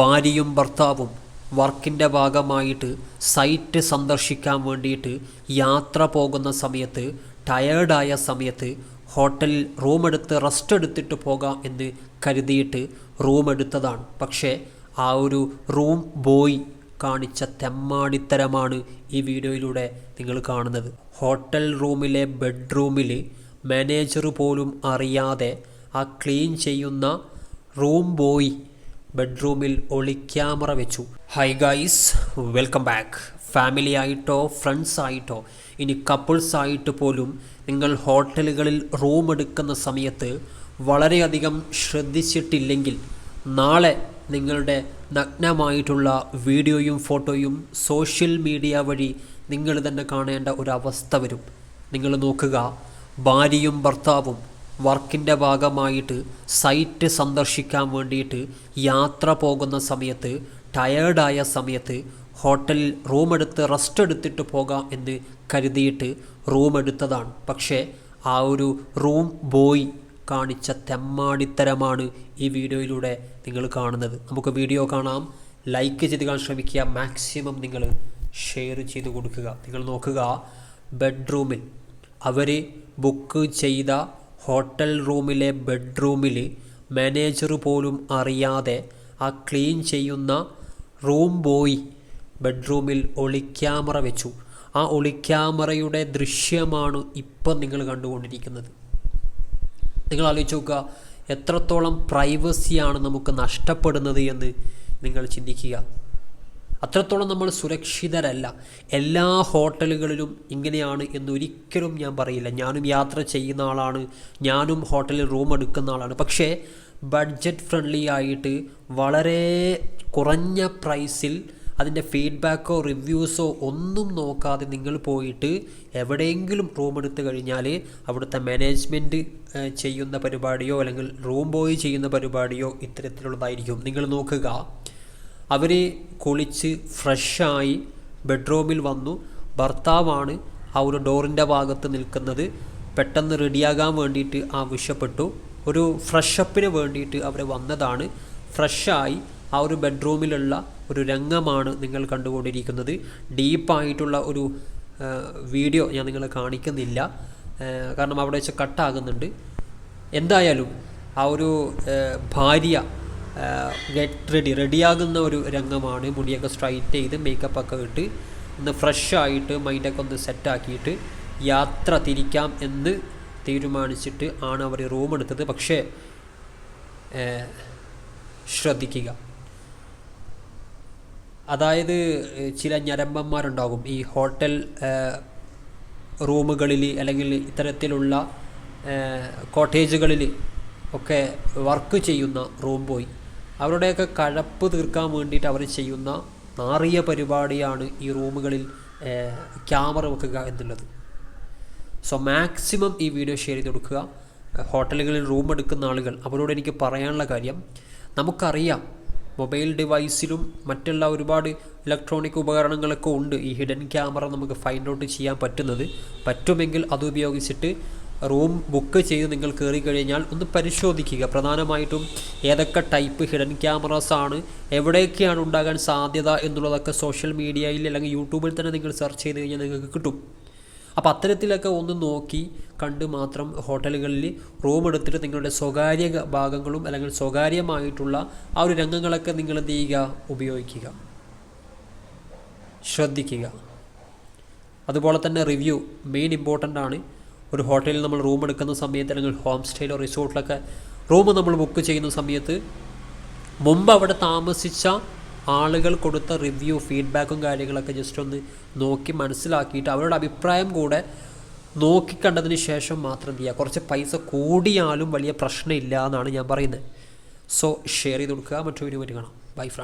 ഭാര്യയും ഭർത്താവും വർക്കിന്റെ ഭാഗമായിട്ട് സൈറ്റ് സന്ദർശിക്കാൻ വേണ്ടിയിട്ട് യാത്ര പോകുന്ന സമയത്ത് ടയേർഡായ സമയത്ത് ഹോട്ടലിൽ റൂമെടുത്ത് റെസ്റ്റ് എടുത്തിട്ട് പോകാം എന്ന് കരുതിയിട്ട് റൂം എടുത്തതാണ്. പക്ഷേ ആ ഒരു റൂം ബോയ് കാണിച്ച തെമ്മാടിത്തരമാണ് ഈ വീഡിയോയിലൂടെ നിങ്ങൾ കാണുന്നത്. ഹോട്ടൽ റൂമിലെ ബെഡ്റൂമിൽ മാനേജർ പോലും അറിയാതെ ആ ക്ലീൻ ചെയ്യുന്ന റൂം ബോയ് ബെഡ്റൂമിൽ ഒളി ക്യാമറ വെച്ചു. Hi guys welcome back family ആയിട്ടോ ഫ്രണ്ട്സ് ആയിട്ടോ ഇനി കപ്പിൾസ് ആയിട്ട് പോലും നിങ്ങൾ ഹോട്ടലുകളിൽ റൂം എടുക്കുന്ന സമയത്ത് വളരെയധികം ശ്രദ്ധിച്ചിട്ടില്ലെങ്കിൽ നാളെ നിങ്ങളുടെ നഗ്നമായിട്ടുള്ള വീഡിയോയും ഫോട്ടോയും സോഷ്യൽ മീഡിയ വഴി നിങ്ങൾ തന്നെ കാണേണ്ട ഒരവസ്ഥ വരും. നിങ്ങൾ നോക്കുക ഭാര്യയും ഭർത്താവും വർക്കിന്റെ ഭാഗമായിട്ട് സൈറ്റ് സന്ദർശിക്കാൻ വേണ്ടിയിട്ട് യാത്ര പോകുന്ന സമയത്ത് ടയേർഡായ സമയത്ത് ഹോട്ടലിൽ റൂമെടുത്ത് റെസ്റ്റ് എടുത്തിട്ട് പോകാം എന്ന് കരുതിയിട്ട് റൂം എടുത്തതാണ്. പക്ഷേ ആ ഒരു റൂം ബോയ് കാണിച്ച തെമ്മാടിത്തരമാണ് ഈ വീഡിയോയിലൂടെ നിങ്ങൾ കാണുന്നത്. നമുക്ക് വീഡിയോ കാണാം. ലൈക്ക് ചെയ്ത് കാണാൻ ശ്രമിക്കുക. മാക്സിമം നിങ്ങൾ ഷെയർ ചെയ്ത് കൊടുക്കുക. നിങ്ങൾ നോക്കുക ബെഡ്റൂമിൽ അവർ ബുക്ക് ചെയ്ത ഹോട്ടൽ റൂമിലെ ബെഡ്റൂമിൽ മാനേജർ പോലും അറിയാതെ ആ ക്ലീൻ ചെയ്യുന്ന റൂം ബോയ് ബെഡ്റൂമിൽ ഒളിക്യാമറ വെച്ചു. ആ ഒളിക്യാമറയുടെ ദൃശ്യമാണ് ഇപ്പം നിങ്ങൾ കണ്ടുകൊണ്ടിരിക്കുന്നത്. നിങ്ങൾ ആലോചിച്ച് നോക്കുക എത്രത്തോളം പ്രൈവസിയാണ് നമുക്ക് നഷ്ടപ്പെടുന്നത് എന്ന് നിങ്ങൾ ചിന്തിക്കുക. അത്രത്തോളം നമ്മൾ സുരക്ഷിതരല്ല. എല്ലാ ഹോട്ടലുകളിലും ഇങ്ങനെയാണ് എന്നൊരിക്കലും ഞാൻ പറയില്ല. ഞാനും യാത്ര ചെയ്യുന്ന ആളാണ്. ഞാനും ഹോട്ടലിൽ റൂം എടുക്കുന്ന ആളാണ്. പക്ഷേ ബഡ്ജറ്റ് ഫ്രണ്ട്ലി ആയിട്ട് വളരെ കുറഞ്ഞ പ്രൈസിൽ അതിന്റെ ഫീഡ്ബാക്കോ റിവ്യൂസോ ഒന്നും നോക്കാതെ നിങ്ങൾ പോയിട്ട് എവിടെയെങ്കിലും റൂം എടുത്ത് കഴിഞ്ഞാൽ അവിടുത്തെ മാനേജ്മെന്റ് ചെയ്യുന്ന പരിപാടിയോ അല്ലെങ്കിൽ റൂം ബോയ് ചെയ്യുന്ന പരിപാടിയോ ഇത്തരത്തിലുള്ളതായിരിക്കും. നിങ്ങൾ നോക്കുക. അവർ കുളിച്ച് ഫ്രഷായി ബെഡ്റൂമിൽ വന്നു. ഭർത്താവാണ് ആ ഒരു ഡോറിന്റെ ഭാഗത്ത് നിൽക്കുന്നത്. പെട്ടെന്ന് റെഡിയാകാൻ വേണ്ടിയിട്ട് ആവശ്യപ്പെട്ടു ഒരു ഫ്രഷപ്പിന് വേണ്ടിയിട്ട് അവർ വന്നതാണ്. ഫ്രഷായി ആ ഒരു ബെഡ്റൂമിലുള്ള ഒരു രംഗമാണ് നിങ്ങൾ കണ്ടുകൊണ്ടിരിക്കുന്നത്. ഡീപ്പായിട്ടുള്ള ഒരു വീഡിയോ ഞാൻ നിങ്ങളെ കാണിക്കുന്നില്ല. കാരണം അവിടെ വെച്ച് കട്ടാകുന്നുണ്ട്. എന്തായാലും ആ ഒരു ഭാര്യ ഗെറ്റ് റെഡി റെഡിയാകുന്ന ഒരു രംഗമാണ്. മുടിയൊക്കെ സ്ട്രൈറ്റ് ചെയ്ത് മേക്കപ്പ് ഒക്കെ ഇട്ട് ഒന്ന് ഫ്രഷ് ആയിട്ട് മൈൻഡൊക്കെ ഒന്ന് സെറ്റാക്കിയിട്ട് യാത്ര തിരിക്കാം എന്ന് തീരുമാനിച്ചിട്ട് ആണ് അവർ റൂം എടുത്തത്. പക്ഷേ ശ്രദ്ധിക്കുക. അതായത് ചില ഞരമ്പന്മാരുണ്ടാകും. ഈ ഹോട്ടൽ റൂമുകളിൽ അല്ലെങ്കിൽ ഇത്തരത്തിലുള്ള കോട്ടേജുകളിൽ ഒക്കെ വർക്ക് ചെയ്യുന്ന റൂം ബോയ് അവരുടെയൊക്കെ കഴപ്പ് തീർക്കാൻ വേണ്ടിയിട്ട് അവർ ചെയ്യുന്ന നാറിയ പരിപാടിയാണ് ഈ റൂമുകളിൽ ക്യാമറ വെക്കുക എന്നുള്ളത്. സോ മാക്സിമം ഈ വീഡിയോ ഷെയർ ചെയ്ത് കൊടുക്കുക. ഹോട്ടലുകളിൽ റൂം എടുക്കുന്ന ആളുകൾ അവരോട് എനിക്ക് പറയാനുള്ള കാര്യം നമുക്കറിയാം മൊബൈൽ ഡിവൈസിലും മറ്റുള്ള ഒരുപാട് ഇലക്ട്രോണിക് ഉപകരണങ്ങളൊക്കെ ഉണ്ട്. ഈ ഹിഡൻ ക്യാമറ നമുക്ക് ഫൈൻഡ് ഔട്ട് ചെയ്യാൻ പറ്റുന്നത്. പറ്റുമെങ്കിൽ അത് ഉപയോഗിച്ചിട്ട് റൂം ബുക്ക് ചെയ്ത് നിങ്ങൾ കയറി കഴിഞ്ഞാൽ ഒന്ന് പരിശോധിക്കുക. പ്രധാനമായിട്ടും ഏതൊക്കെ ടൈപ്പ് ഹിഡൻ ക്യാമറാസ് ആണ് എവിടെയൊക്കെയാണ് ഉണ്ടാകാൻ സാധ്യത എന്നുള്ളതൊക്കെ സോഷ്യൽ മീഡിയയിൽ അല്ലെങ്കിൽ യൂട്യൂബിൽ തന്നെ നിങ്ങൾ സെർച്ച് ചെയ്ത് കഴിഞ്ഞാൽ നിങ്ങൾക്ക് കിട്ടും. അപ്പോൾ അത്തരത്തിലൊക്കെ ഒന്ന് നോക്കി കണ്ട് മാത്രം ഹോട്ടലുകളിൽ റൂം എടുത്തിട്ട് നിങ്ങളുടെ സ്വകാര്യ ഭാഗങ്ങളും അല്ലെങ്കിൽ സ്വകാര്യമായിട്ടുള്ള ആ ഒരു രംഗങ്ങളൊക്കെ നിങ്ങൾ എന്ത് ചെയ്യുക? ഉപയോഗിക്കുക. ശ്രദ്ധിക്കുക. അതുപോലെ തന്നെ റിവ്യൂ മെയിൻ ഇമ്പോർട്ടന്റ് ആണ്. ഒരു ഹോട്ടലിൽ നമ്മൾ റൂം എടുക്കുന്ന സമയത്ത് അല്ലെങ്കിൽ ഹോം സ്റ്റേയിലോ റിസോർട്ടിലൊക്കെ റൂം നമ്മൾ ബുക്ക് ചെയ്യുന്ന സമയത്ത് മുമ്പ് അവിടെ താമസിച്ച ആളുകൾ കൊടുത്ത റിവ്യൂ ഫീഡ്ബാക്കും കാര്യങ്ങളൊക്കെ ജസ്റ്റ് ഒന്ന് നോക്കി മനസ്സിലാക്കിയിട്ട് അവരുടെ അഭിപ്രായം കൂടെ നോക്കിക്കണ്ടതിന് ശേഷം മാത്രം ചെയ്യുക? കുറച്ച് പൈസ കൂടിയാലും വലിയ പ്രശ്നമില്ല എന്നാണ് ഞാൻ പറയുന്നത്. സോ ഷെയർ ചെയ്ത് കൊടുക്കുക. മറ്റൊരു വീഡിയോ കാണാം. By front